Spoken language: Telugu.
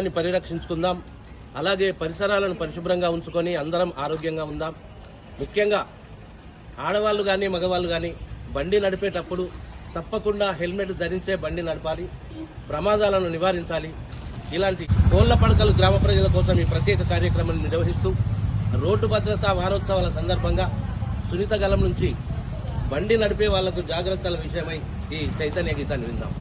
దాన్ని పరిరక్షించుకుందాం. అలాగే పరిసరాలను పరిశుభ్రంగా ఉంచుకొని అందరం ఆరోగ్యంగా ఉందాం. ముఖ్యంగా ఆడవాళ్ళు కానీ మగవాళ్ళు కానీ బండి నడిపేటప్పుడు తప్పకుండా హెల్మెట్ ధరించే బండి నడపాలి. ప్రమాదాలను నివారించాలి. ఇలాంటి కోళ్ళ పడకలు గ్రామ ప్రజల కోసం ఈ ప్రత్యేక కార్యక్రమాన్ని నిర్వహిస్తూ రోడ్డు భద్రతా వారోత్సవాల సందర్భంగా సునీతగలం నుంచి బండి నడిపే వాళ్ళకు జాగ్రత్తల విషయమై ఈ చైతన్య గీతాన్ని విందాం.